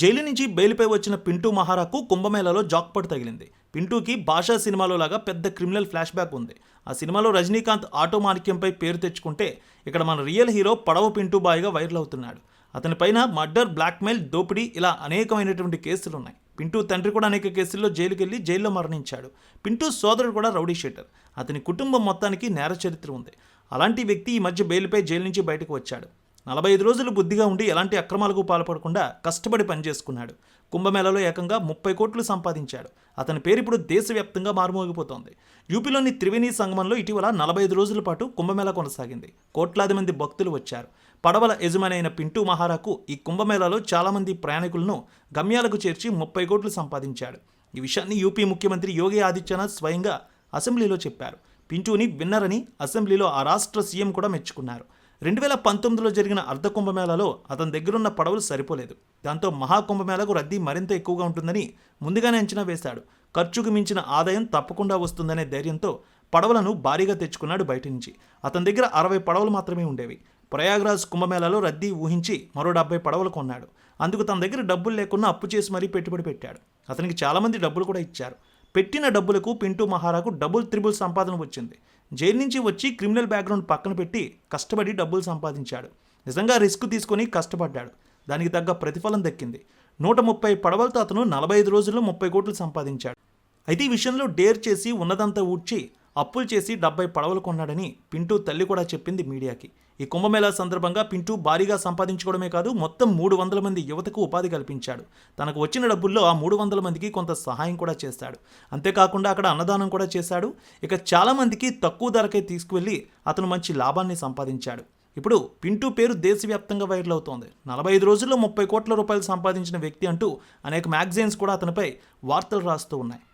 Jail నుంచి బెయిల్పై వచ్చిన పింటూ మహారాకు కుంభమేళలో జాక్పట్ తగిలింది. పింటూకి భాషా సినిమాలో లాగా పెద్ద క్రిమినల్ ఫ్లాష్ బ్యాక్ ఉంది. ఆ సినిమాలో రజనీకాంత్ ఆటో మార్క్యంపై పేరు తెచ్చుకుంటే ఇక్కడ మన రియల్ హీరో పడవ పింటూ బాయ్గా వైరల్ అవుతున్నాడు. అతని పైన మర్డర్ బ్లాక్మెయిల్ దోపిడీ ఇలా అనేకమైనటువంటి కేసులు ఉన్నాయి పింటూ తండ్రి కూడా అనేక కేసుల్లో జైలుకెళ్ళి జైల్లో మరణించాడు. పింటూ సోదరుడు కూడా రౌడీ షీటర్. అతని కుటుంబం మొత్తానికి నేర చరిత్ర ఉంది. అలాంటి వ్యక్తి ఈ మధ్య బెయిల్పై జైలు నుంచి బయటకు వచ్చాడు. నలభై ఐదు రోజులు బుద్ధిగా ఉండి ఎలాంటి అక్రమాలకు పాల్పడకుండా కష్టపడి పనిచేసుకున్నాడు. కుంభమేళలో ఏకంగా ముప్పై కోట్లు సంపాదించాడు. అతని పేరు ఇప్పుడు దేశవ్యాప్తంగా మారుమోగిపోతోంది. యూపీలోని త్రివేణి సంగమంలో ఇటీవల నలభై ఐదు రోజుల పాటు కుంభమేళ కొనసాగింది. కోట్లాది మంది భక్తులు వచ్చారు. పడవల యజమాని అయిన పింటూ మహారాకు ఈ కుంభమేళాలో చాలామంది ప్రయాణికులను గమ్యాలకు చేర్చి ముప్పై కోట్లు సంపాదించాడు. ఈ విషయాన్ని యూపీ ముఖ్యమంత్రి యోగి ఆదిత్యనాథ్ స్వయంగా అసెంబ్లీలో చెప్పారు. పింటూని విన్నరని అసెంబ్లీలో ఆ రాష్ట్ర సీఎం కూడా మెచ్చుకున్నారు. రెండు వేల పంతొమ్మిదిలో జరిగిన అర్ధ కుంభమేళాలో అతని దగ్గరున్న పడవలు సరిపోలేదు. దాంతో మహాకుంభమేళకు రద్దీ మరింత ఎక్కువగా ఉంటుందని ముందుగానే అంచనా వేశాడు. ఖర్చుకు మించిన ఆదాయం తప్పకుండా వస్తుందనే ధైర్యంతో పడవలను భారీగా తెచ్చుకున్నాడు బయట నుంచి. అతని దగ్గర అరవై పడవలు మాత్రమే ఉండేవి. ప్రయాగ్రాజ్ కుంభమేళాలో రద్దీ ఊహించి మరో డెబ్బై పడవలు కొన్నాడు. అందుకు తన దగ్గర డబ్బులు లేకుండా అప్పు చేసి మరీ పెట్టుబడి పెట్టాడు. అతనికి చాలామంది డబ్బులు కూడా ఇచ్చారు. పెట్టిన డబ్బులకు పింటూ మహారాకు డబుల్ త్రిబుల్ సంపాదన వచ్చింది. జైలు నుంచి వచ్చి క్రిమినల్ బ్యాక్గ్రౌండ్ పక్కన పెట్టి కష్టపడి డబ్బులు సంపాదించాడు. నిజంగా రిస్క్ తీసుకొని కష్టపడ్డాడు. దానికి తగ్గ ప్రతిఫలం దక్కింది. నూట ముప్పై పడవలతో అతను నలభై ఐదు రోజుల్లో ముప్పై కోట్లు సంపాదించాడు. అయితే ఈ విషయంలో డేర్ చేసి ఉన్నదంతా ఊడ్చి అప్పులు చేసి డెబ్బై పడవలు కొన్నాడని పింటూ తల్లి కూడా చెప్పింది మీడియాకి. ఈ కుంభమేళా సందర్భంగా పింటూ భారీగా సంపాదించుకోవడమే కాదు మొత్తం మూడు వందల మంది యువతకు ఉపాధి కల్పించాడు. తనకు వచ్చిన డబ్బుల్లో ఆ మూడు వందల మందికి కొంత సహాయం కూడా చేశాడు. అంతేకాకుండా అక్కడ అన్నదానం కూడా చేశాడు. ఇక చాలామందికి తక్కువ ధరకే తీసుకువెళ్ళి అతను మంచి లాభాన్ని సంపాదించాడు. ఇప్పుడు పింటూ పేరు దేశవ్యాప్తంగా వైరల్ అవుతోంది. నలభై ఐదు రోజుల్లో ముప్పై కోట్ల రూపాయలు సంపాదించిన వ్యక్తి అంటూ అనేక మ్యాగజైన్స్ కూడా అతనిపై వార్తలు రాస్తూ ఉన్నాయి.